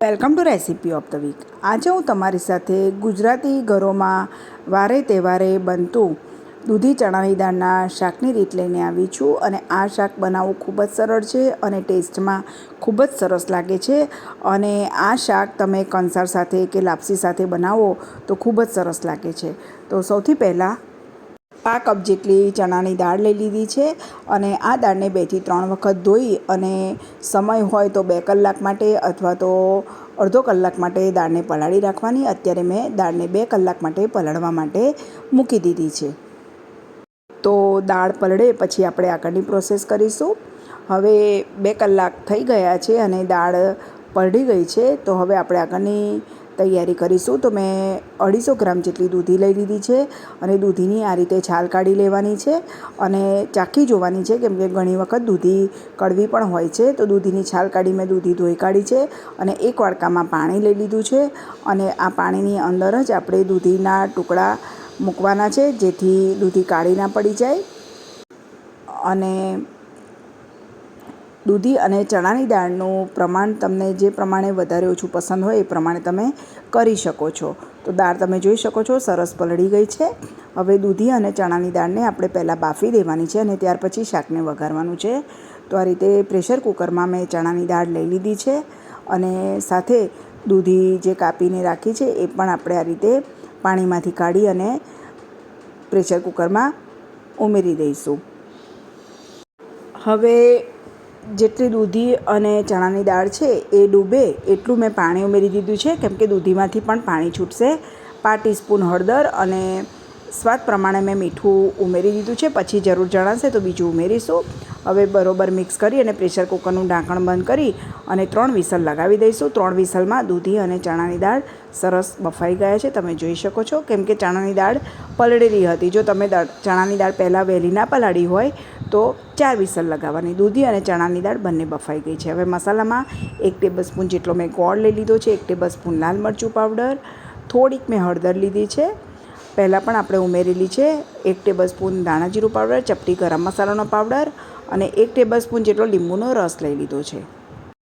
Welcome to recipe of the week. આજે હું તમારી સાથે ગુજરાતી ઘરોમાં વારે તહેવારે બનતું દૂધી ચણાની દાળના શાકની રીત લઈને આવી છું અને આ શાક બનાવવું ખૂબ જ સરળ છે અને ટેસ્ટમાં ખૂબ જ સરસ લાગે છે. અને આ શાક તમે કંસાર સાથે કે લાપસી સાથે બનાવો તો ખૂબ જ સરસ લાગે છે. તો સૌથી પહેલાં પા કપ જેટલી ચણાની દાળ લઈ લીધી છે અને આ દાળને બેથી ત્રણ વખત ધોઈ અને સમય હોય તો બે કલાક માટે અથવા તો અડધો કલાક માટે દાળને પલાળી રાખવાની. અત્યારે મેં દાળને બે કલાક માટે પલાળવા માટે મૂકી દીધી છે. તો દાળ પલળે પછી આપણે આગળની પ્રોસેસ કરીશું. હવે બે કલાક થઈ ગયા છે અને દાળ પલળી ગઈ છે. તો હવે આપણે આગળની તૈયારી કરીશું તો મેં અઢીસો ગ્રામ જેટલી દૂધી લઈ લીધી છે અને દૂધીની આ રીતે છાલ કાઢી લેવાની છે અને ચાખી જોવાની છે કેમ કે ઘણી વખત દૂધી કડવી પણ હોય છે. તો દૂધીની છાલ કાઢી મેં દૂધી ધોઈ કાઢી છે અને એક વાડકામાં પાણી લઈ લીધું છે અને આ પાણીની અંદર જ આપણે દૂધીના ટુકડા મૂકવાના છે જેથી દૂધી કાળી ના પડી જાય. અને દૂધી અને ચણાની દાળનું પ્રમાણ તમને જે પ્રમાણે વધારે ઓછું પસંદ હોય એ પ્રમાણે તમે કરી શકો છો. તો દાળ તમે જોઈ શકો છો, સરસ પલળી ગઈ છે. હવે દૂધી અને ચણાની દાળને આપણે પહેલાં બાફી દેવાની છે અને ત્યાર પછી શાકને વઘારવાનું છે. તો આ રીતે પ્રેશર કુકરમાં મેં ચણાની દાળ લઈ લીધી છે અને સાથે દૂધી જે કાપીને રાખી છે એ પણ આપણે આ રીતે પાણીમાંથી કાઢી અને પ્રેશર કુકરમાં ઉમેરી દઈશું. હવે જેટલી દૂધી અને ચણાની દાળ છે એ ડૂબે એટલું મેં પાણી ઉમેરી દીધું છે, કેમ કે દૂધીમાંથી પણ પાણી છૂટશે. પાંચ ટીસ્પૂન હળદર અને સ્વાદ પ્રમાણે મેં મીઠું ઉમેરી દીધું છે. પછી જરૂર જણાશે તો બીજું ઉમેરીશું. હવે બરોબર મિક્સ કરી અને પ્રેશર કુકરનું ઢાંકણ બંધ કરી અને ત્રણ વિસલ લગાવી દઈશું. ત્રણ વિસલમાં દૂધી અને ચણાની દાળ સરસ બફાઈ ગયા છે. તમે જોઈ શકો છો, કેમ કે ચણાની દાળ પલળેલી હતી. જો તમે ચણાની દાળ પહેલાં વહેલી ના પલાળી હોય તો ચાર વિસલ લગાવવાની. દૂધી અને ચણાની દાળ બંને બફાઈ ગઈ છે. હવે મસાલામાં એક ટેબલ સ્પૂન જેટલો મેં ગોળ લઈ લીધો છે, એક ટેબલ સ્પૂન લાલ મરચું પાવડર, થોડીક મેં હળદર લીધી છે. પહેલાં પણ આપણે ઉમેરેલી છે, એક ટેબલ સ્પૂન જીરું પાવડર, ચપટી ગરમ મસાલાનો પાવડર અને એક ટેબલ સ્પૂન જેટલો લીંબુનો રસ લઈ લીધો છે.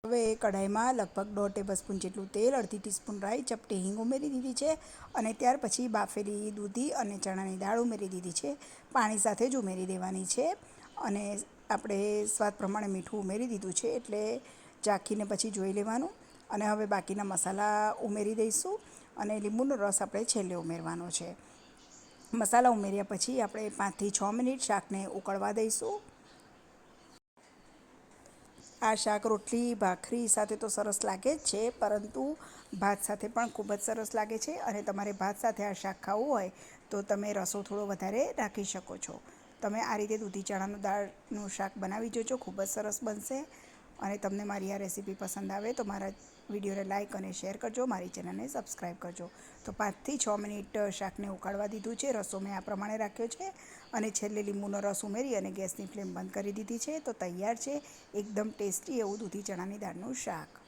હવે કઢાઈમાં લગભગ દોઢ ટેબલ સ્પૂન જેટલું તેલ, અડધી ટીસ્પૂન રાઈ, ચપટી હિંગ ઉમેરી દીધી છે અને ત્યાર પછી બાફેલી દૂધી અને ચણાની દાળ ઉમેરી દીધી છે. પાણી સાથે જ ઉમેરી દેવાની છે. અને આપણે સ્વાદ પ્રમાણે મીઠું ઉમેરી દીધું છે એટલે ચાખીને પછી જોઈ લેવાનું અને હવે બાકીના મસાલા ઉમેરી દઈશું અને લીંબુનો રસ આપણે છેલ્લે ઉમેરવાનો છે. મસાલા ઉમેર્યા પછી આપણે પાંચથી છ મિનિટ શાકને ઉકળવા દઈશું. આ શાક રોટલી, ભાખરી સાથે તો સરસ લાગે જ છે, પરંતુ ભાત સાથે પણ ખૂબ જ સરસ લાગે છે અને તમારે ભાત સાથે આ શાક ખાવું હોય તો તમે રસો થોડો વધારે રાખી શકો છો. તમે આ રીતે દૂધી ચણાનું દાળનું શાક બનાવી જોજો, ખૂબ જ સરસ બનશે. અને તમને મારી આ રેસીપી પસંદ આવે તો મારા વિડીયોને લાઇક અને શેર કરજો, મારી ચેનલને સબસ્ક્રાઈબ કરજો. તો પાંચથી છ મિનિટ શાકને ઉકાળવા દીધું છે, રસો મેં આ પ્રમાણે રાખ્યો છે. અને છેલ્લે લીંબુનો રસ ઉમેરી અને ગેસની ફ્લેમ બંધ કરી દીધી છે. તો તૈયાર છે, એકદમ ટેસ્ટી એવું દૂધી ચણાની દાળનું શાક.